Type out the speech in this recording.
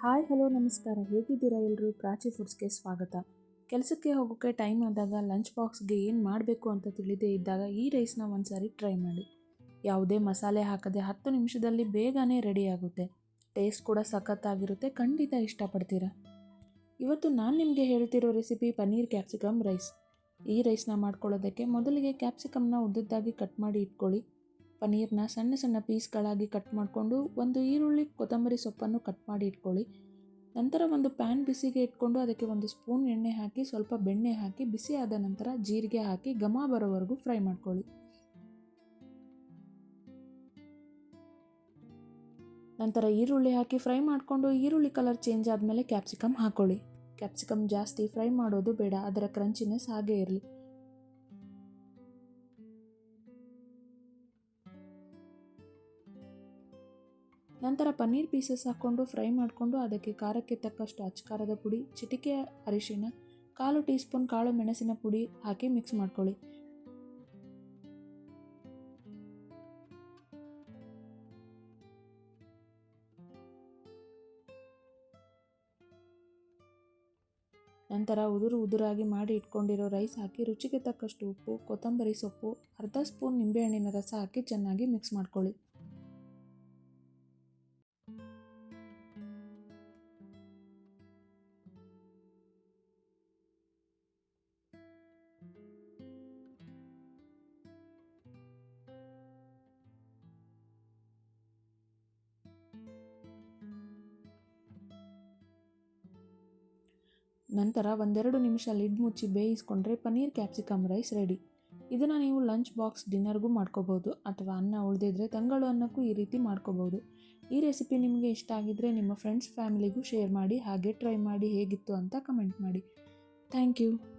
Hi, hello, ನಮಸ್ಕಾರ. ಹೇಗಿದ್ದೀರಾ ಎಲ್ಲರೂ ಪ್ರಾಚಿ ಫುಡ್ಸ್ಗೆ ಸ್ವಾಗತ. ಕೆಲಸಕ್ಕೆ ಹೋಗೋಕ್ಕೆ ಟೈಮ್ ಆದಾಗ ಲಂಚ್ ಬಾಕ್ಸ್ಗೆ ಏನು ಮಾಡಬೇಕು ಅಂತ ತಿಳಿದೇ ಇದ್ದಾಗ ಈ ರೈಸ್ನ ಒಂದ್ಸಾರಿ ಟ್ರೈ ಮಾಡಿ. ಯಾವುದೇ ಮಸಾಲೆ ಹಾಕದೆ ಹತ್ತು ನಿಮಿಷದಲ್ಲಿ ಬೇಗನೆ ರೆಡಿ ಆಗುತ್ತೆ. ಟೇಸ್ಟ್ ಕೂಡ ಸಖತ್ತಾಗಿರುತ್ತೆ. ಖಂಡಿತ ಇಷ್ಟಪಡ್ತೀರಾ? ಇವತ್ತು ನಾನು ನಿಮಗೆ ಹೇಳ್ತಿರೋ ರೆಸಿಪಿ ಪನ್ನೀರ್ ಕ್ಯಾಪ್ಸಿಕಮ್ ರೈಸ್. ಈ ರೈಸ್ನ ಮಾಡ್ಕೊಳ್ಳೋದಕ್ಕೆ ಮೊದಲಿಗೆ ಕ್ಯಾಪ್ಸಿಕಮ್ನ ಉದ್ದದ್ದಾಗಿ ಕಟ್ ಮಾಡಿ ಇಟ್ಕೊಳ್ಳಿ. ಪನ್ನೀರ್ನ ಸಣ್ಣ ಸಣ್ಣ ಪೀಸ್ಗಳಾಗಿ ಕಟ್ ಮಾಡಿಕೊಂಡು ಒಂದು ಈರುಳ್ಳಿ, ಕೊತ್ತಂಬರಿ ಸೊಪ್ಪನ್ನು ಕಟ್ ಮಾಡಿ ಇಟ್ಕೊಳ್ಳಿ. ನಂತರ ಒಂದು ಪ್ಯಾನ್ ಬಿಸಿಗೆ ಇಟ್ಕೊಂಡು ಅದಕ್ಕೆ ಒಂದು ಸ್ಪೂನ್ ಎಣ್ಣೆ ಹಾಕಿ, ಸ್ವಲ್ಪ ಬೆಣ್ಣೆ ಹಾಕಿ ಬಿಸಿ ಆದ ನಂತರ ಜೀರಿಗೆ ಹಾಕಿ ಘಮ ಬರೋವರೆಗೂ ಫ್ರೈ ಮಾಡ್ಕೊಳ್ಳಿ. ನಂತರ ಈರುಳ್ಳಿ ಹಾಕಿ ಫ್ರೈ ಮಾಡಿಕೊಂಡು ಈರುಳ್ಳಿ ಕಲರ್ ಚೇಂಜ್ ಆದಮೇಲೆ ಕ್ಯಾಪ್ಸಿಕಮ್ ಹಾಕೊಳ್ಳಿ. ಕ್ಯಾಪ್ಸಿಕಮ್ ಜಾಸ್ತಿ ಫ್ರೈ ಮಾಡೋದು ಬೇಡ, ಅದರ ಕ್ರಂಚಿನೆಸ್ ಹಾಗೇ ಇರಲಿ. ನಂತರ ಪನ್ನೀರ್ ಪೀಸಸ್ ಹಾಕ್ಕೊಂಡು ಫ್ರೈ ಮಾಡಿಕೊಂಡು ಅದಕ್ಕೆ ಖಾರಕ್ಕೆ ತಕ್ಕಷ್ಟು ಅಚ್ಕಾರದ ಪುಡಿ, ಚಿಟಿಕೆ ಅರಿಶಿನ, ಕಾಲು ಟೀ ಸ್ಪೂನ್ ಕಾಳು ಮೆಣಸಿನ ಪುಡಿ ಹಾಕಿ ಮಿಕ್ಸ್ ಮಾಡ್ಕೊಳ್ಳಿ. ನಂತರ ಉದುರು ಉದುರಾಗಿ ಮಾಡಿ ಇಟ್ಕೊಂಡಿರೋ ರೈಸ್ ಹಾಕಿ ರುಚಿಗೆ ತಕ್ಕಷ್ಟು ಉಪ್ಪು, ಕೊತ್ತಂಬರಿ ಸೊಪ್ಪು, ಅರ್ಧ ಸ್ಪೂನ್ ನಿಂಬೆಹಣ್ಣಿನ ರಸ ಹಾಕಿ ಚೆನ್ನಾಗಿ ಮಿಕ್ಸ್ ಮಾಡ್ಕೊಳ್ಳಿ. ನಂತರ ಒಂದೆರಡು ನಿಮಿಷ ಲಿಡ್ ಮುಚ್ಚಿ ಬೇಯಿಸ್ಕೊಂಡ್ರೆ ಪನ್ನೀರ್ ಕ್ಯಾಪ್ಸಿಕಮ್ ರೈಸ್ ರೆಡಿ. ಇದನ್ನು ನೀವು ಲಂಚ್ ಬಾಕ್ಸ್ ಡಿನ್ನರ್ಗೂ ಮಾಡ್ಕೋಬೋದು ಅಥವಾ ಅನ್ನ ಉಳಿದಿದ್ರೆ ತಂಗಳು ಅನ್ನಕ್ಕೂ ಈ ರೀತಿ ಮಾಡ್ಕೋಬೋದು. ಈ ರೆಸಿಪಿ ನಿಮಗೆ ಇಷ್ಟ ಆಗಿದ್ದರೆ ನಿಮ್ಮ ಫ್ರೆಂಡ್ಸ್ ಫ್ಯಾಮಿಲಿಗೂ ಶೇರ್ ಮಾಡಿ ಹಾಗೆ ಟ್ರೈ ಮಾಡಿ ಹೇಗಿತ್ತು ಅಂತ ಕಮೆಂಟ್ ಮಾಡಿ. Thank you.